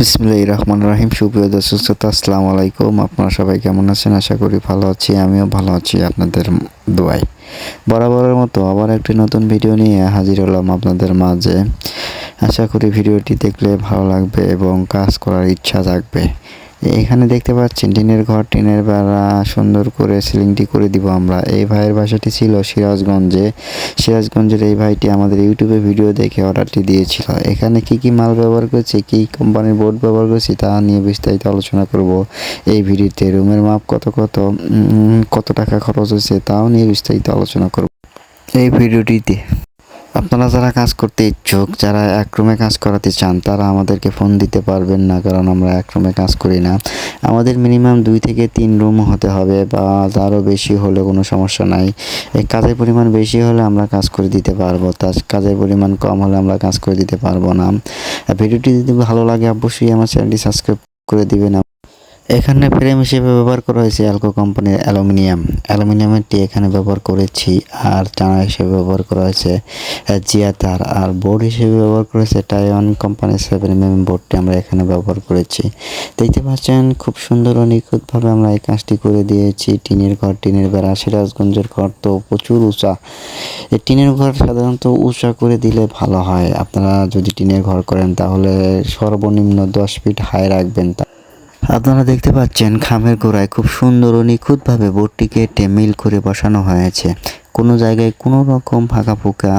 বিসমুল্লাহ রহমান রাহিম সুপ্রিয় দর্শক শ্রোতা আসসালামু আলাইকুম আপনারা সবাই কেমন আছেন? আশা করি ভালো আছি, আমিও ভালো আছি আপনাদের দোয়ায়। বরাবরের মতো আবার একটি নতুন ভিডিও নিয়ে হাজির হলাম আপনাদের মাঝে। আশা করি ভিডিওটি দেখলে ভালো লাগবে এবং কাজ করার ইচ্ছা জাগবে। এখানে দেখতে পাচ্ছেন, টিনের ঘর, টিনের বেড়া, সুন্দর করে সিলিংটি করে দিব আমরা। এই ভাইয়ের বাসাটি ছিল সিরাজগঞ্জে। সিরাজগঞ্জের এই ভাইটি আমাদের ইউটিউবে ভিডিও দেখে অর্ডারটি দিয়েছিল। এখানে কি কি মাল ব্যবহার করছে, কি কোম্পানির বোর্ড ব্যবহার করছি, তা নিয়ে বিস্তারিত আলোচনা করব এই ভিডিওতে। রুমের মাপ কত কত কত টাকা খরচ হয়েছে, তাও নিয়ে বিস্তারিত আলোচনা করব। এই ভিডিওটিতে আপনারা যারা কাজ করতে ইচ্ছুক, যারা এক রুমে কাজ করাতে চান, তারা আমাদেরকে ফোন দিতে পারবেন না, কারণ আমরা এক রুমে কাজ করি না। আমাদের মিনিমাম দুই থেকে তিন রুম হতে হবে বা তারও বেশি হলে কোনো সমস্যা নাই। এই কাজের পরিমাণ বেশি হলে আমরা কাজ করে দিতে পারব তার কাজের পরিমাণ কম হলে আমরা কাজ করে দিতে পারব না। ভিডিওটি যদি ভালো লাগে, অবশ্যই আমার চ্যানেলটি সাবস্ক্রাইব করে দিবেন। এখানে ফ্রেম হিসেবে ব্যবহার করা হয়েছে অ্যালকো কোম্পানির অ্যালুমিনিয়াম। অ্যালুমিনিয়ামেরটি এখানে ব্যবহার করেছি, আর টানা হিসেবে ব্যবহার করা হয়েছে জিয়া তার, আর বোর্ড হিসেবে ব্যবহার করেছে টাইওয়ান কোম্পানির সেভেন এম বোর্ডটি আমরা এখানে ব্যবহার করেছি। দেখতে পাচ্ছেন, খুব সুন্দর ও নিখুঁতভাবে আমরা এই কাজটি করে দিয়েছি। টিনের ঘর, টিনের বেড়া, সিরাজগঞ্জের ঘর তো প্রচুর উঁচা। এই টিনের ঘর সাধারণত উঁচা করে দিলে ভালো হয়। আপনারা যদি টিনের ঘর করেন, তাহলে সর্বনিম্ন দশ ফিট হাই রাখবেন তা আপনারা দেখতে পাচ্ছেন খামের গোড়ায় খুব সুন্দর ও নিখুঁতভাবে বোর্ডটিকে টেমিল মিল করে বসানো হয়েছে। কোনো জায়গায় কোনো রকম ফাঁকা ফোঁকা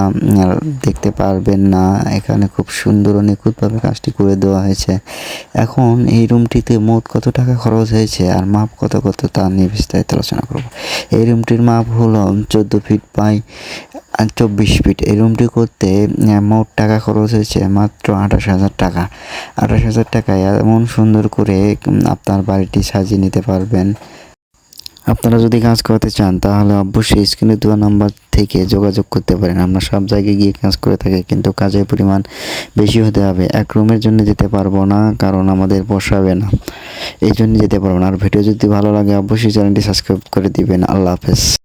দেখতে পারবেন না। এখানে খুব সুন্দর ও নিখুঁতভাবে কাজটি করে দেওয়া হয়েছে। এখন এই রুমটিতে মোট কত টাকা খরচ হয়েছে আর মাপ কত কত তা নিয়ে বিস্তারিত আলোচনা করব। এই রুমটির মাপ হলো চোদ্দ ফিট বাই চব্বিশ ফিট। এই রুমটি করতে মোট টাকা খরচ হয়েছে মাত্র আঠাশ হাজার টাকা। আঠাশ হাজার টাকায় এমন সুন্দর করে আপনার বাড়িটি সাজিয়ে নিতে পারবেন। আপনারা যদি কাজ করতে চান, তাহলে অবশ্যই স্ক্রিনে দেওয়া নাম্বার থেকে যোগাযোগ করতে পারেন। আমরা সব জায়গায় গিয়ে কাজ করে থাকি, কিন্তু কাজের পরিমাণ বেশি হতে হবে। এক রুমের জন্য যেতে পারব না, কারণ আমাদের পোষাবে না। এই জন্য যেতে পারব না। আর ভিডিও যদি ভালো লাগে, অবশ্যই চ্যানেলটি সাবস্ক্রাইব করে দিবেন। আল্লাহ হাফেজ।